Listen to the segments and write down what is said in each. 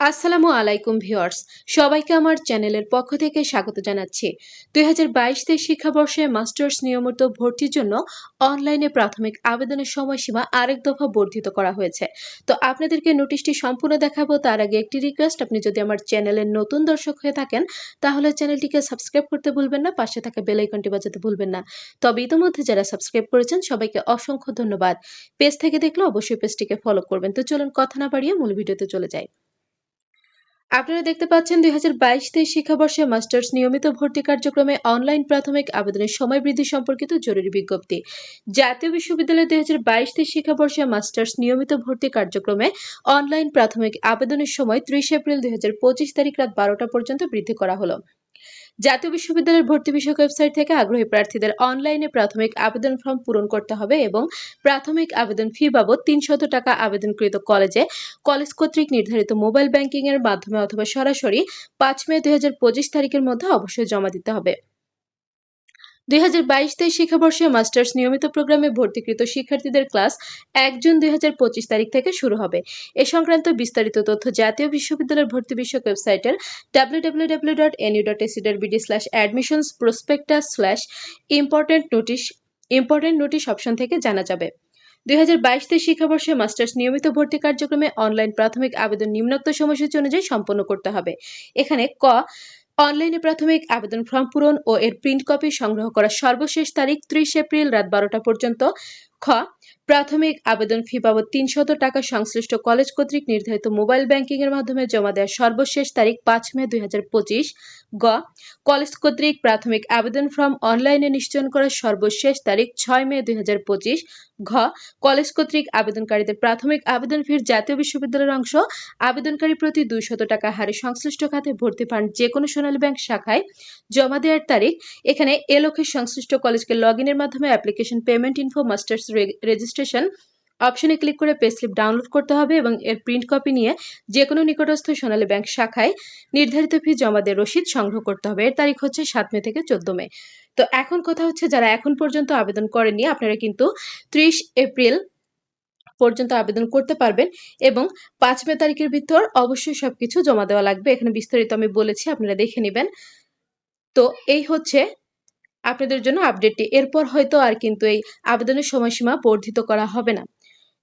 আসসালামু আলাইকুম ভিউয়ার্স, সবাইকে আমার চ্যানেলের পক্ষ থেকে স্বাগত জানাচ্ছি। দুই হাজার বাইশ তেইশ শিক্ষাবর্ষে মাস্টার্স নিয়মিত ভর্তির জন্য অনলাইনে প্রাথমিক আবেদনের সময়সীমা আরেক দফা বর্ধিত করা হয়েছে। তো আপনাদেরকে নোটিশটি সম্পূর্ণ দেখাবো, তার আগে একটি রিকোয়েস্ট আপনি যদি আমার চ্যানেলের নতুন দর্শক হয়ে থাকেন, তাহলে চ্যানেলটিকে সাবস্ক্রাইব করতে ভুলবেন না, পাশে থাকা বেল আইকনটি বাজাতে ভুলবেন না। তবে ইতিমধ্যে যারা সাবস্ক্রাইব করেছেন, সবাইকে অসংখ্য ধন্যবাদ। পেজ থেকে দেখলে অবশ্যই পেজটিকে ফলো করবেন। তো চলুন কথা না বাড়িয়ে মূল ভিডিওতে চলে যাই। আপনারা দেখতে পাচ্ছেন দুই হাজার বাইশ তেইশ শিক্ষাবর্ষে মাস্টার্স নিয়মিত ভর্তি কার্যক্রমে অনলাইন প্রাথমিক আবেদনের সময় বৃদ্ধি সম্পর্কিত জরুরি বিজ্ঞপ্তি। জাতীয় বিশ্ববিদ্যালয় দুই হাজার বাইশ তেইশ শিক্ষাবর্ষে মাস্টার্স নিয়মিত ভর্তি কার্যক্রমে অনলাইন প্রাথমিক আবেদনের সময় ত্রিশ এপ্রিল দুই হাজার পঁচিশ তারিখ রাত বারোটা পর্যন্ত বৃদ্ধি করা হলো। জাতীয় বিশ্ববিদ্যালয়ের ভর্তি বিষয়ক ওয়েবসাইট থেকে আগ্রহী প্রার্থীদের অনলাইনে প্রাথমিক আবেদন ফর্ম পূরণ করতে হবে এবং প্রাথমিক আবেদন ফি বাবদ তিনশত টাকা আবেদনকৃত কলেজে কলেজ কর্তৃক নির্ধারিত মোবাইল ব্যাংকিং এর মাধ্যমে অথবা সরাসরি পাঁচ মে দুই হাজার পঁচিশ তারিখের মধ্যে অবশ্যই জমা দিতে হবে। দুই হাজার বাইশ শিক্ষাবর্ষে মাস্টার্স নিয়মিত প্রোগ্রামে ভর্তিকৃত শিক্ষার্থীদের ক্লাস এক জুন দুই হাজার পঁচিশ তারিখ থেকে শুরু হবে। এ সংক্রান্ত বিস্তারিত তথ্য জাতীয় বিশ্ববিদ্যালয়ের ভর্তি বিষয়ক ওয়েবসাইটের W dot NU dot BD prospectus important notice important notice option থেকে জানা যাবে। দুই হাজার বাইশ তেইশ শিক্ষাবর্ষে মাস্টার্স নিয়মিত ভর্তি কার্যক্রমে অনলাইন প্রাথমিক আবেদন নিম্নোক্ত সময়সূচি অনুযায়ী সম্পন্ন করতে হবে। এখানে ক অনলাইনে প্রাথমিক আবেদন ফর্ম পূরণ ও এর প্রিন্ট কপি সংগ্রহ করার সর্বশেষ তারিখ ত্রিশ এপ্রিল রাত বারোটা পর্যন্ত। খ, প্রাথমিক আবেদন ফি বাবদ তিনশত টাকা সংশ্লিষ্ট কলেজ কর্তৃক নির্ধারিত মোবাইল ব্যাংকিং এর মাধ্যমে জমা দেওয়ার সর্বশেষ তারিখ পাঁচ মে দুই গ, কলেজ কর্তৃক প্রাথমিক আবেদন ফর্ম অনলাইনে নিশ্চয়ন করার সর্বশেষ তারিখ ছয় মে দুই হাজার পঁচিশ। ঘ, কলেজ কর্তৃক আবেদনকারীদের প্রাথমিক আবেদন ফির জাতীয় বিশ্ববিদ্যালয়ের অংশ। আবেদনকারী প্রতি দুইশত টাকা হারে সংশ্লিষ্ট খাতে ভর্তি পান যে কোনো সোনালী ব্যাংক শাখায় জমা দেওয়ার তারিখ। এখানে এ লক্ষ্যে সংশ্লিষ্ট কলেজকে লগ ইনের মাধ্যমে application payment info masters registration অপশনে ক্লিক করে পে স্লিপ ডাউনলোড করতে হবে এবং এর প্রিন্ট কপি নিয়ে যে কোনো নিকটস্থ সোনালী ব্যাংক শাখায় নির্ধারিত ফি জমা দিয়ে রসিদ সংগ্রহ করতে হবে। এর তারিখ হচ্ছে সাত মে থেকে চোদ্দ মে। তো এখন কথা হচ্ছে, যারা এখন পর্যন্ত আবেদন করেননি, আপনারা কিন্তু ত্রিশ এপ্রিল পর্যন্ত আবেদন করতে পারবেন এবং পাঁচ মে তারিখের ভিতর অবশ্যই সবকিছু জমা দেওয়া লাগবে। এখানে বিস্তারিত আমি বলেছি, আপনারা দেখে নেবেন। তো এই হচ্ছে আপনাদের জন্য আপডেটটি এরপর হয়তো আর কিন্তু এই আবেদনের সময়সীমা বর্ধিত করা হবে না।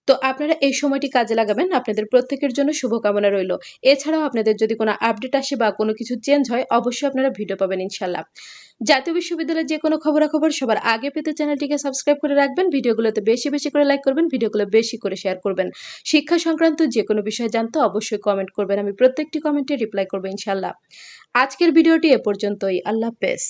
তো আপনারা এই সময়টি কাজে লাগাবেন। আপনাদের প্রত্যেকের জন্য শুভকামনা রইল। এছাড়াও আপনাদের যদি কোনো আপডেট আসে বা কোনো কিছু চেঞ্জ হয়, অবশ্যই আপনারা ভিডিও পাবেন ইনশাল্লাহ জাতীয় বিশ্ববিদ্যালয়ের যে কোনো খবরাখবর সবার আগে পেতে চ্যানেলটিকে সাবস্ক্রাইব করে রাখবেন। ভিডিওগুলোতে বেশি বেশি করে লাইক করবেন, ভিডিওগুলো বেশি করে শেয়ার করবেন। শিক্ষা সংক্রান্ত যে কোনো বিষয় জানতে অবশ্যই কমেন্ট করবেন। আমি প্রত্যেকটি কমেন্টে রিপ্লাই করব ইনশাল্লাহ আজকের ভিডিওটি এ পর্যন্তই। আল্লাহ হাফেজ।